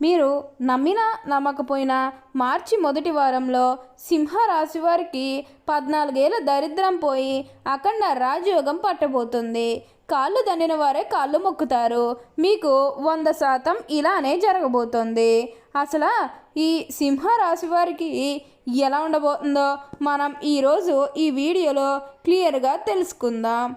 మీరు నమ్మినా నమ్మకపోయినా మార్చి మొదటి వారంలో సింహరాశి వారికి పద్నాలుగేళ్ళ దరిద్రం పోయి అఖండ రాజయోగం పట్టబోతుంది. కాళ్ళు దండిన వారే కాళ్ళు మొక్కుతారు. మీకు వంద శాతం ఇలానే జరగబోతుంది. అసలు ఈ సింహరాశి వారికి ఎలా ఉండబోతుందో మనం ఈరోజు ఈ వీడియోలో క్లియర్గా తెలుసుకుందాం.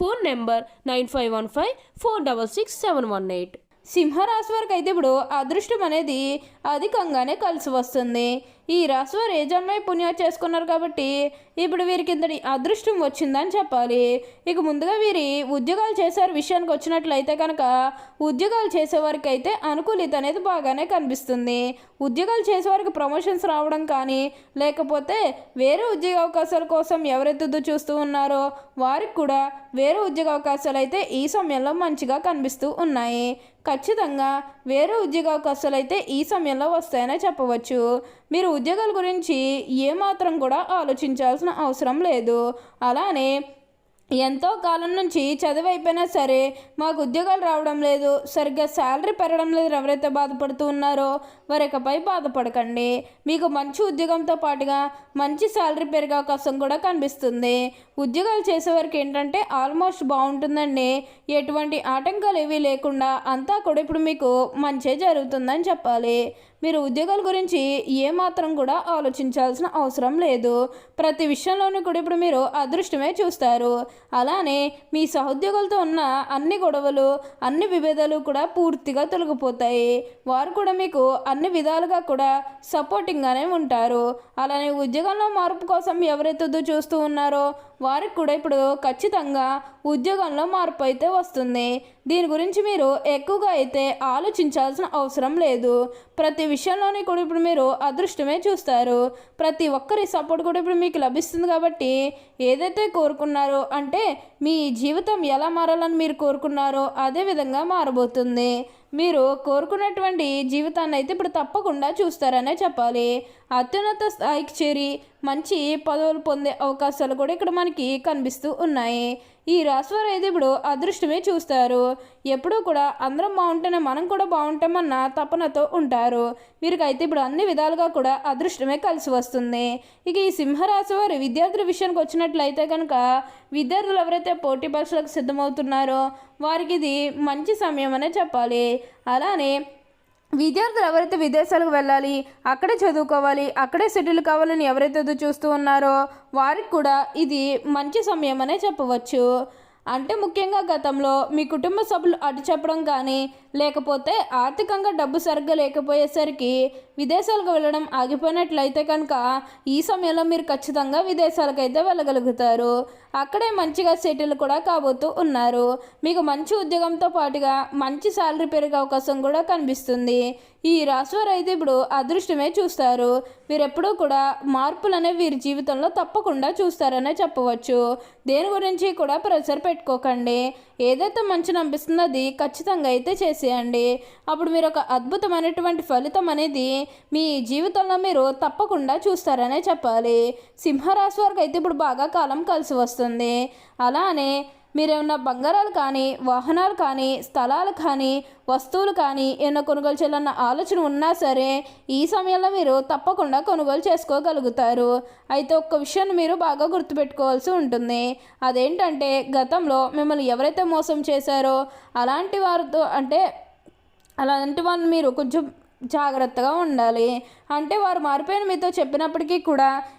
Phone number nine five one five four double six seven one eight. సింహరాశి వారికి అయితే ఇప్పుడు అదృష్టం అనేది అధికంగానే కలిసి వస్తుంది. ఈ రాశి ఏ జన్మై పుణ్యం చేసుకున్నారు కాబట్టి ఇప్పుడు వీరికి ఇంతటి అదృష్టం వచ్చిందని చెప్పాలి. ఇక ముందుగా వీరి ఉద్యోగాలు చేసేవారి విషయానికి వచ్చినట్లయితే కనుక ఉద్యోగాలు చేసేవారికి అయితే అనుకూలిత అనేది బాగానే కనిపిస్తుంది. ఉద్యోగాలు చేసేవారికి ప్రమోషన్స్ రావడం కానీ లేకపోతే వేరే ఉద్యోగ అవకాశాల కోసం ఎవరైతే చూస్తూ ఉన్నారో వారికి కూడా వేరే ఉద్యోగ అవకాశాలు అయితే ఈ సమయంలో మంచిగా కనిపిస్తూ ఉన్నాయి. ఖచ్చితంగా వేరే ఉద్యోగ అవకాశాలు అయితే ఈ సమయంలో వస్తాయనే చెప్పవచ్చు. మీరు ఉద్యోగాల గురించి ఏమాత్రం కూడా ఆలోచించాల్సిన అవసరం లేదు. అలానే ఎంతో కాలం నుంచి చదువు అయిపోయినా సరే మాకు ఉద్యోగాలు రావడం లేదు. సరిగ్గా శాలరీ పెరగడం లేదు. ఎవరైతే బాధపడుతూ ఉన్నారో వారి బాధపడకండి. మీకు మంచి ఉద్యోగంతో పాటుగా మంచి శాలరీ పెరిగే అవకాశం కూడా కనిపిస్తుంది. ఉద్యోగాలు చేసేవారికి ఏంటంటే ఆల్మోస్ట్ బాగుంటుందండి. ఎటువంటి ఆటంకాలు ఏవీ లేకుండా అంతా కూడా ఇప్పుడు మీకు మంచే జరుగుతుందని చెప్పాలి. మీరు ఉద్యోగాల గురించి ఏమాత్రం కూడా ఆలోచించాల్సిన అవసరం లేదు. ప్రతి విషయంలోనూ కూడా ఇప్పుడు మీరు అదృష్టమే చూస్తారు. అలానే మీ సహోద్యోగులతో ఉన్న అన్ని గొడవలు అన్ని విభేదాలు కూడా పూర్తిగా తొలగిపోతాయి. వారు కూడా మీకు అన్ని అన్ని విధాలుగా కూడా సపోర్టింగ్గానే ఉంటారు. అలానే ఉద్యోగంలో మార్పు కోసం ఎవరైతే చూస్తూ ఉన్నారో వారికి కూడా ఇప్పుడు ఖచ్చితంగా ఉద్యోగంలో మార్పు అయితే వస్తుంది. దీని గురించి మీరు ఎక్కువగా అయితే ఆలోచించాల్సిన అవసరం లేదు. ప్రతి విషయంలోని కూడా ఇప్పుడు మీరు అదృష్టమే చూస్తారు. ప్రతి ఒక్కరి సపోర్ట్ కూడా ఇప్పుడు మీకు లభిస్తుంది కాబట్టి ఏదైతే కోరుకున్నారో అంటే మీ జీవితం ఎలా మారాలని మీరు కోరుకున్నారో అదే విధంగా మారబోతుంది. మీరు కోరుకున్నటువంటి జీవితాన్ని అయితే ఇప్పుడు తప్పకుండా చూస్తారనే చెప్పాలి. అత్యున్నత స్థాయికి చేరి మంచి పదవులు పొందే అవకాశాలు కూడా ఇక్కడ మనకి కనిపిస్తూ ఉన్నాయి. ఈ రాశివారు అయితే ఇప్పుడు అదృష్టమే చూస్తారు. ఎప్పుడూ కూడా అందరం బాగుంటేనే మనం కూడా బాగుంటామన్న తపనతో ఉంటారు. వీరికైతే ఇప్పుడు అన్ని విధాలుగా కూడా అదృష్టమే కలిసి వస్తుంది. ఇక ఈ సింహరాశి వారి విద్యార్థుల విషయానికి వచ్చినట్లయితే కనుక విద్యార్థులు ఎవరైతే పోటీ పరీక్షలకు సిద్ధమవుతున్నారో వారికి ఇది మంచి సమయం అనే చెప్పాలి. అలానే విద్యార్థులు ఎవరైతే విదేశాలకు వెళ్ళాలి అక్కడే చదువుకోవాలి అక్కడే సెటిల్ కావాలని ఎవరైతే ఎదురు చూస్తూ ఉన్నారో వారికి కూడా ఇది మంచి సమయం అనే చెప్పవచ్చు. అంటే ముఖ్యంగా గతంలో మీ కుటుంబ సభ్యులు అటు చెప్పడం కానీ లేకపోతే ఆర్థికంగా డబ్బు సరిగ్గా లేకపోయేసరికి విదేశాలకు వెళ్ళడం ఆగిపోయినట్లయితే కనుక ఈ సమయంలో మీరు ఖచ్చితంగా విదేశాలకైతే వెళ్ళగలుగుతారు. అక్కడే మంచిగా సెటిల్ కూడా కాబోతూ ఉన్నారు. మీకు మంచి ఉద్యోగంతో పాటుగా మంచి శాలరీ పెరిగే అవకాశం కూడా కనిపిస్తుంది. ఈ రాశివారు అయితే ఇప్పుడు అదృష్టమే చూస్తారు. వీరెప్పుడూ కూడా మార్పులు వీరి జీవితంలో తప్పకుండా చూస్తారనే చెప్పవచ్చు. దేని గురించి కూడా ప్రెషర్ పెట్టుకోకండి. ఏదైతే మంచిని అనిపిస్తుందో అది ఖచ్చితంగా అయితే చేసేయండి అప్పుడు మీరు ఒక అద్భుతమైనటువంటి ఫలితం అనేది మీ జీవితంలో మీరు తప్పకుండా చూస్తారనే చెప్పాలి. సింహరాశి వారికి అయితే ఇప్పుడు బాగా కాలం కలిసి వస్తుంది. అలానే మీరేమన్నా బంగారాలు కానీ వాహనాలు కానీ స్థలాలు కానీ వస్తువులు కానీ ఏమైనా కొనుగోలు చేయాలన్న ఆలోచన ఉన్నా సరే ఈ సమయంలో మీరు తప్పకుండా కొనుగోలు చేసుకోగలుగుతారు. అయితే ఒక్క విషయాన్ని మీరు బాగా గుర్తుపెట్టుకోవాల్సి ఉంటుంది. అదేంటంటే గతంలో మిమ్మల్ని ఎవరైతే మోసం చేశారో అలాంటి వారితో అంటే అలాంటి వారిని మీరు కొంచెం జాగ్రత్తగా ఉండాలి. అంటే వారు మారిపోయిన మీతో చెప్పినప్పటికీ కూడా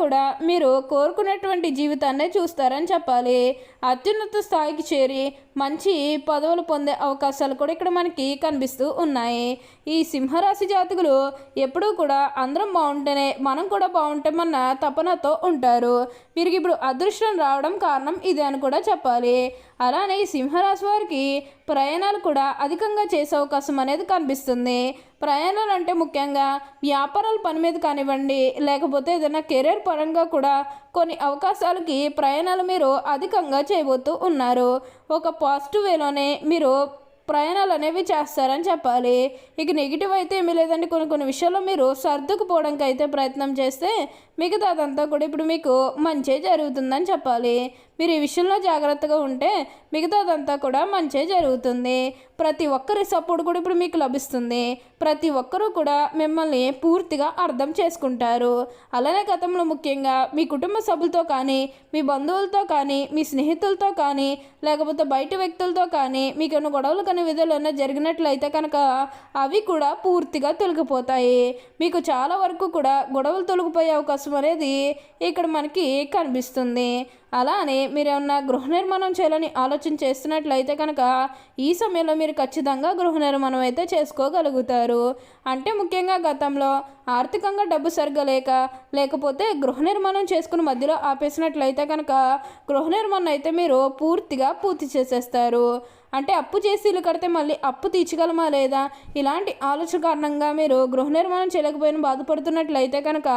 కూడా మీరు కోరుకున్నటువంటి జీవితాన్నే చూస్తారని చెప్పాలి. అత్యున్నత స్థాయికి చేరి మంచి పదవులు పొందే అవకాశాలు కూడా ఇక్కడ మనకి కనిపిస్తూ ఉన్నాయి. ఈ సింహరాశి జాతకులు ఎప్పుడూ కూడా అందరం బాగుంటేనే మనం కూడా బాగుంటామన్న తపనతో ఉంటారు. వీరికి ఇప్పుడు అదృష్టం రావడం కారణం ఇదే అని కూడా చెప్పాలి. అలానే ఈ సింహరాశి వారికి ప్రయాణాలు కూడా అధికంగా చేసే అవకాశం అనేది కనిపిస్తుంది. ప్రయాణాలు అంటే ముఖ్యంగా వ్యాపారాల పని మీద కానివ్వండి లేకపోతే ఏదైనా కెరీర్ పరంగా కూడా కొన్ని అవకాశాలకి ప్రయాణాలు మీరు అధికంగా చేయబోతూ ఉన్నారు. ఒక పాజిటివ్ వేలోనే మీరు ప్రయాణాలు అనేవి చేస్తారని చెప్పాలి. ఇక నెగిటివ్ అయితే ఏమీ లేదండి. కొన్ని కొన్ని విషయాల్లో మీరు సర్దుకుపోవడానికి అయితే ప్రయత్నం చేస్తే మిగతాదంతా కూడా ఇప్పుడు మీకు మంచే జరుగుతుందని చెప్పాలి. మీరు ఈ విషయంలో జాగ్రత్తగా ఉంటే మిగతాదంతా కూడా మంచే జరుగుతుంది. ప్రతి ఒక్కరి సపోర్ట్ కూడా ఇప్పుడు మీకు లభిస్తుంది. ప్రతి ఒక్కరూ కూడా మిమ్మల్ని పూర్తిగా అర్థం చేసుకుంటారు. అలానే గతంలో ముఖ్యంగా మీ కుటుంబ సభ్యులతో కానీ మీ బంధువులతో కానీ మీ స్నేహితులతో కానీ లేకపోతే బయట వ్యక్తులతో కానీ మీకు ఏమైనా గొడవలు కానీ విధులు ఏమైనా జరిగినట్లయితే కనుక అవి కూడా పూర్తిగా తొలగిపోతాయి. మీకు చాలా వరకు కూడా గొడవలు తొలగిపోయే అవకాశం అనేది ఇక్కడ మనకి కనిపిస్తుంది. అలానే మీరు ఏమన్నా గృహ నిర్మాణం చేయాలని ఆలోచన చేస్తున్నట్లయితే కనుక ఈ సమయంలో మీరు ఖచ్చితంగా గృహ నిర్మాణం అయితే చేసుకోగలుగుతారు. అంటే ముఖ్యంగా గతంలో ఆర్థికంగా డబ్బు సరిగ్గా లేక లేకపోతే గృహ నిర్మాణం చేసుకుని మధ్యలో ఆపేసినట్లయితే కనుక గృహ నిర్మాణం అయితే మీరు పూర్తిగా పూర్తి చేసేస్తారు. అంటే అప్పు చేసి ఇల్లు కడితే మళ్ళీ అప్పు తీర్చగలమా లేదా? ఇలాంటి ఆలోచన కారణంగా మీరు గృహ నిర్మాణం చేయలేకపోయినా బాధపడుతున్నట్లయితే కనుక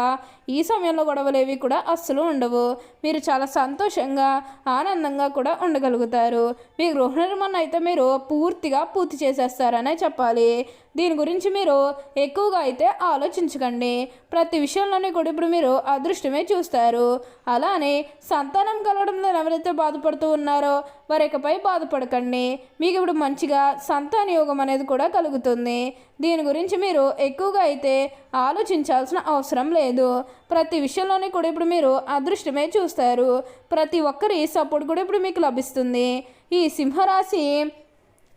ఈ సమయంలో గొడవలేవి కూడా అస్సలు ఉండవు. మీరు చాలా సంతోషంగా ఆనందంగా కూడా ఉండగలుగుతారు. మీ గృహ నిర్మాణం అయితే మీరు పూర్తిగా పూర్తి చేసేస్తారనే చెప్పాలి. దీని గురించి మీరు ఎక్కువగా అయితే ఆలోచించకండి. ప్రతి విషయంలోనే కూడా ఇప్పుడు మీరు అదృష్టమే చూస్తారు. అలానే సంతానం కలవడంలో ఎవరైతే బాధపడుతూ ఉన్నారో వారి ఇకపై బాధపడకండి. మీకు ఇప్పుడు మంచిగా సంతాన యోగం అనేది కూడా కలుగుతుంది. దీని గురించి మీరు ఎక్కువగా అయితే ఆలోచించాల్సిన అవసరం లేదు. ప్రతి విషయంలోనే కూడా ఇప్పుడు మీరు అదృష్టమే చూస్తారు. ప్రతి ఒక్కరి సపోర్ట్ కూడా ఇప్పుడు మీకు లభిస్తుంది. ఈ సింహరాశి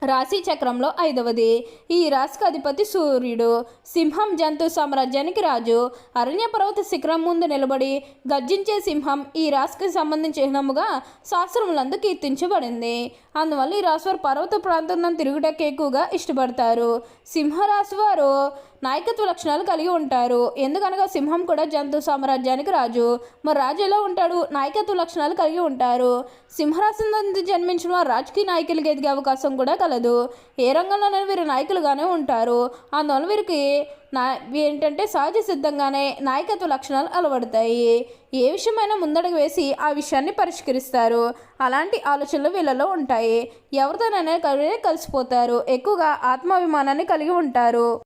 రాశి చక్రంలో ఐదవది. ఈ రాశికి అధిపతి సూర్యుడు. సింహం జంతు సామ్రాజ్యానికి రాజు. అరణ్య పర్వత శిఖరం ముందు నిలబడి గర్జించే సింహం ఈ రాశికి సంబంధించినముగా శాస్త్రములందు కీర్తించబడింది. అందువల్ల ఈ రాశి వారు పర్వత ప్రాంతం తిరుగుటకు ఎక్కువగా ఇష్టపడతారు. సింహరాశి వారు నాయకత్వ లక్షణాలు కలిగి ఉంటారు. ఎందుకనగా సింహం కూడా జంతు సామ్రాజ్యానికి రాజు. మరి రాజు ఎలా ఉంటాడు? నాయకత్వ లక్షణాలు కలిగి ఉంటారు. సింహరాశి నందు జన్మించిన వారు రాజకీయ నాయకులు ఎదిగే అవకాశం కూడా కలదు. ఏ రంగంలోనైనా వీరు నాయకులుగానే ఉంటారు. అందువల్ల వీరికి నా ఏంటంటే సహజ సిద్ధంగానే నాయకత్వ లక్షణాలు అలవడతాయి. ఏ విషయమైనా ముందడుగు వేసి ఆ విషయాన్ని పరిష్కరిస్తారు. అలాంటి ఆలోచనలు వీళ్ళలో ఉంటాయి. ఎవరితోనైనా కలిసిపోతారు. ఎక్కువగా ఆత్మాభిమానాన్ని కలిగి ఉంటారు.